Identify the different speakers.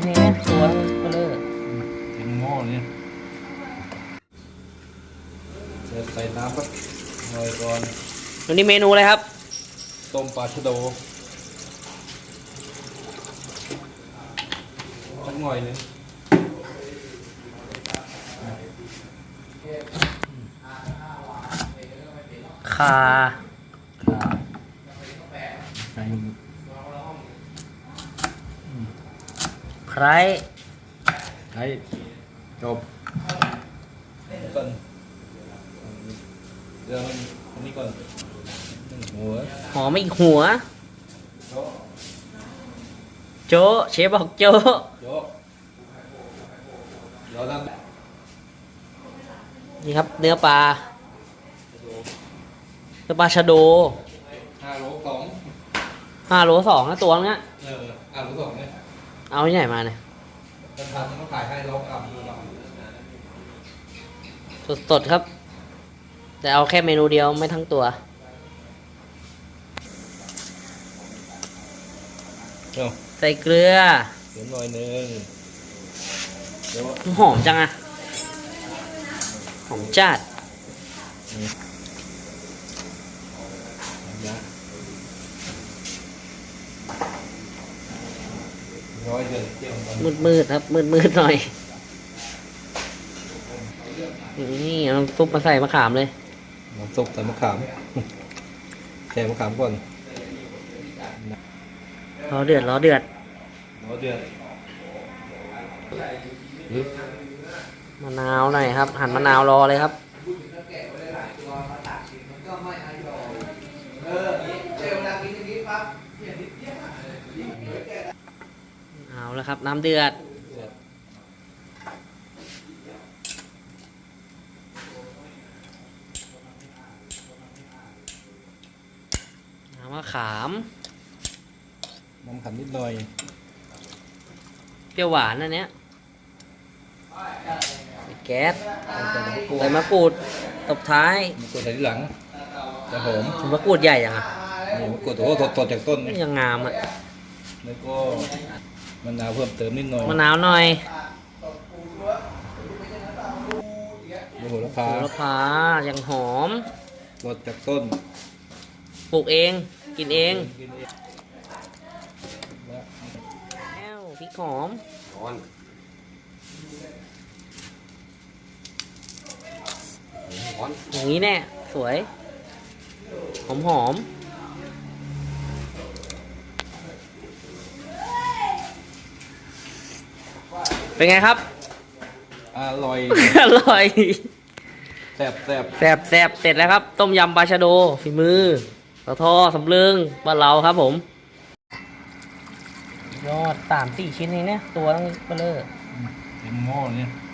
Speaker 1: ินนี่ตัวเบลอ
Speaker 2: เป็นหม้อเนี่ยจะใส่น้ำสักหน่อยก่อน
Speaker 1: วันนี้เมนูอะไรครับ
Speaker 2: ต้มปลาชะโดสักหน่อยหนึง
Speaker 1: คา
Speaker 2: ครับใส่
Speaker 1: ไคร้
Speaker 2: ใช้จบก่อนเรื่องอันนี้ก่อนหนึ่งหัว
Speaker 1: หอมอีกหัว
Speaker 2: โจ๊ะ
Speaker 1: โจะเชฟบอกโจะ
Speaker 2: โจ๊ะเดี๋ยวนั่น
Speaker 1: นี่ครับ เนื้อปลาเนื้อปลาชะโด
Speaker 2: ห้าโลสอง
Speaker 1: ห้าโลสองนะตัวเนี้ย
Speaker 2: เออห้าโลสอง เนี่ย
Speaker 1: เอาที่ไหนมาเนี่ย
Speaker 2: จะทำต้องขายให้เรากลับดูหลัง
Speaker 1: สดๆครับ แต่เอาแค่เมนูเดียวไม่ทั้งตัว
Speaker 2: เดี๋ยว
Speaker 1: ใส่เกลือ
Speaker 2: เดี๋ยวหน่อยหนึงเดี๋ยว
Speaker 1: หอมจังอะหอมจัด
Speaker 2: นะ ร้อยเดือนเที่ยวกัน
Speaker 1: มืดๆครับ มืดๆหน่อยนี่เอาซุปมาใส่มะขามเลย
Speaker 2: น้ำซุปใส่มะขามแช่มะขามก่อน
Speaker 1: รอเดือดรอเดือด
Speaker 2: ร้อยเดือนหรือ
Speaker 1: มะนาวหน่อยครับ หั่นมะนาวรอเลยครับ เอาแล้วครับ น้ำเดือด น้ำมะขาม
Speaker 2: น้ำขันนิดหน่อย
Speaker 1: เปรี้ยวหวานอันเนี้ยใส่แก๊ส
Speaker 2: ใส่น้ำกลัว
Speaker 1: ใส่มะกรูดตบท้าย
Speaker 2: มะกรูดใส่ที่หลังจะหอม
Speaker 1: มะกรูดใหญ่ยังอะ
Speaker 2: นี่มะกรูดโอ้โหสดๆจากต้นเนี่ย
Speaker 1: ยังงามอะ
Speaker 2: แล้วก็ มะนาวเพิ่มเติมนิดหน่อย
Speaker 1: มะนาวหน่อย
Speaker 2: มะโหระพา
Speaker 1: โหระพายังหอม
Speaker 2: สดจากต้น
Speaker 1: ปลูกเองกินเอง
Speaker 2: กินเองและ
Speaker 1: แล้วพริกหอม
Speaker 2: ร้อน
Speaker 1: อย่างนี้แน่สวย หอมหอม เป็นไงครับ
Speaker 2: อร่อย
Speaker 1: อร่อย
Speaker 2: แซ่บแซ่บ
Speaker 1: แซบแซบเสร็จแล้วครับ ต้มยำปลาชะโดฝีมือสะทอสำเริงบ้านเราครับผม ยอดสามสี่ชิ้นเองเนี่ยตัวต้องเบลอ
Speaker 2: เป็นหม้อเนี่ย
Speaker 1: อ